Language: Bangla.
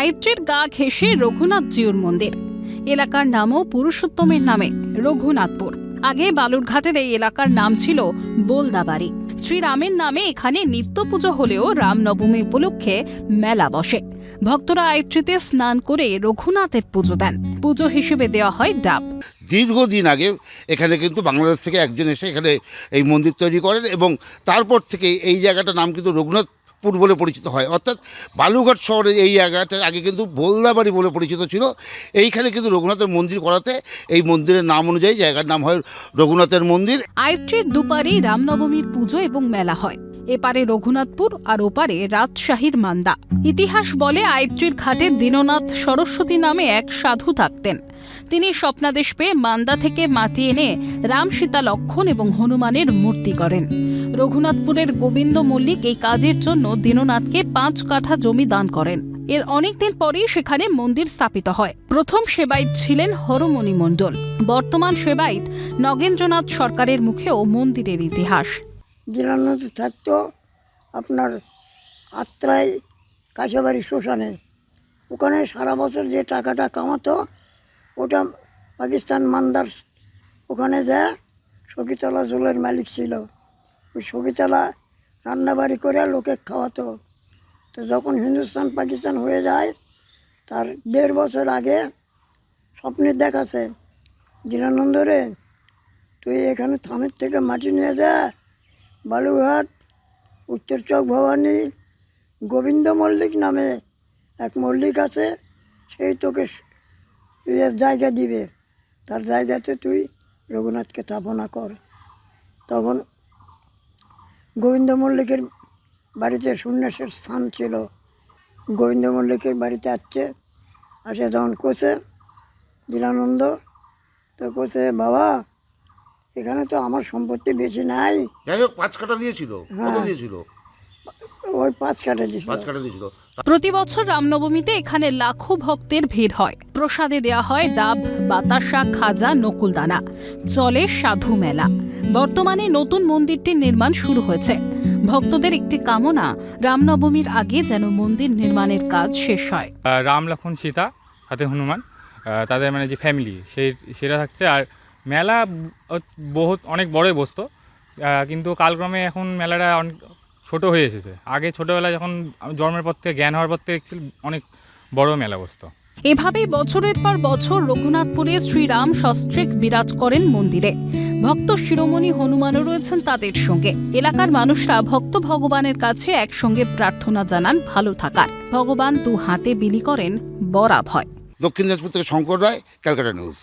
আইত্রের গা ঘেঁষে রঘুনাথ জিউর মন্দির। এলাকার নামও পুরুষোত্তমের নামে, রঘুনাথপুর। আগে বালুরঘাটের এই এলাকার নাম ছিল বোলদাবাড়ি। শ্রীরামের নামে এখানে নিত্য পুজো হলেও রামনবমী উপলক্ষে মেলা বসে। ভক্তরা আয়ত্রিতে স্নান করে রঘুনাথের পুজো দেন। পুজো হিসেবে দেওয়া হয় ডাব। দীর্ঘদিন আগে এখানে কিন্তু বাংলাদেশ থেকে একজন এসে এখানে এই মন্দির তৈরি করেন এবং তারপর থেকে এই জায়গাটার নাম কিন্তু রঘুনাথপুর বলে পরিচিত হয়। অর্থাৎ বালুঘাট শহরের এই জায়গাটা আগে কিন্তু বোলদাবাড়ি বলে পরিচিত ছিল। এইখানে কিন্তু রঘুনাথের মন্দির করাতে এই মন্দিরের নাম অনুযায়ী জায়গার নাম হয় রঘুনাথের মন্দির। আয়ত্রের দুপারে রামনবমীর পুজো এবং মেলা হয়। এপারে রঘুনাথপুর আর ওপারে রাজশাহীর মান্দা। ইতিহাস বলে আয়ত্রির ঘাটে দীননাথ সরস্বতী নামে এক সাধু থাকতেন। তিনি স্বপ্নাদেশ পেয়ে মান্দা থেকে মাটি এনে রাম সীতা লক্ষণ এবং হনুমানের মূর্তি করেন। রঘুনাথপুরের গোবিন্দ মল্লিক এই কাজের জন্য দীননাথকে পাঁচ কাঠা জমি দান করেন। এর অনেকদিন পরেই সেখানে মন্দির স্থাপিত হয়। প্রথম সেবাইত ছিলেন হরমণি মণ্ডল। বর্তমান সেবাইত নগেন্দ্রনাথ সরকারের মুখেও মন্দিরের ইতিহাস। দীনানন্দ থাকতো আপনার আত্রাই কাছাবাড়ি শ্মশানে। ওখানে সারা বছর যে টাকাটা কামাতো, ওটা পাকিস্তান মান্দার ওখানে যায় সকিতলা জলের মালিক ছিল। ওই সকিতলা রান্নাবাড়ি করে লোকে খাওয়াতো। তো যখন হিন্দুস্তান, পাকিস্তান হয়ে যায়, তার দেড় বছর আগে স্বপ্নের দেখাছে দীনানন্দ রে তুই এখানে থামের থেকে মাটি নিয়ে যা বালুঘাট উত্তর চক ভবানী, গোবিন্দ মল্লিক নামে এক মল্লিক আছে, সেই তোকে জায়গা দিবে। তার জায়গাতে তুই রঘুনাথকে স্থাপনা কর। তখন গোবিন্দ মল্লিকের বাড়িতে সন্ন্যাসের স্থান ছিল। গোবিন্দ মল্লিকের বাড়িতে আসছে আসে তখন কোষে দীনানন্দ তো কোষে বাবা এখানে তো আমার সম্পত্তি বেশি নাই। যাই হোক পাঁচ কাটা দিয়েছিল। কত দিয়েছিল? ওই পাঁচ কাটা দিছিল পাঁচ কাটা দিয়েছিল। প্রতি বছর রামনবমীতে এখানে লাখো ভক্তের ভিড় হয়। প্রসাদে দেয়া হয় ডাব বাতাসা খাজা নকুলদানা। চলে সাধু মেলা। বর্তমানে নতুন মন্দিরটির নির্মাণ শুরু হয়েছে। ভক্তদের একটি কামনা রামনবমীর আগে যেন মন্দির নির্মাণের কাজ শেষ হয়। রাম লক্ষণ সীতা হাতে হনুমান তাদের মানে যে ফ্যামিলি সেই সেটা থাকছে। আর মেলা বহুত অনেক বড়ই বসতো। আহ, কিন্তু কালক্রমে এখন মেলাটা অনেক ছোটো হয়ে এসেছে। আগে ছোটোবেলায় যখন জন্মের পর থেকে জ্ঞান হওয়ার পর থেকে অনেক বড় মেলা বসতো এভাবেই বছরের পর বছর রঘুনাথপুরে শ্রীরাম সস্ত্রিক বিরাজ করেন মন্দিরে। ভক্ত শিরোমণি হনুমানও রয়েছেন তাদের সঙ্গে। এলাকার মানুষরা ভক্ত ভগবানের কাছে একসঙ্গে প্রার্থনা জানান ভালো থাকার। ভগবান দু হাতে বিলি করেন বরাভয়। দক্ষিণ দিনাজপুর থেকে শঙ্কর রায় ক্যালকাটা নিউজ।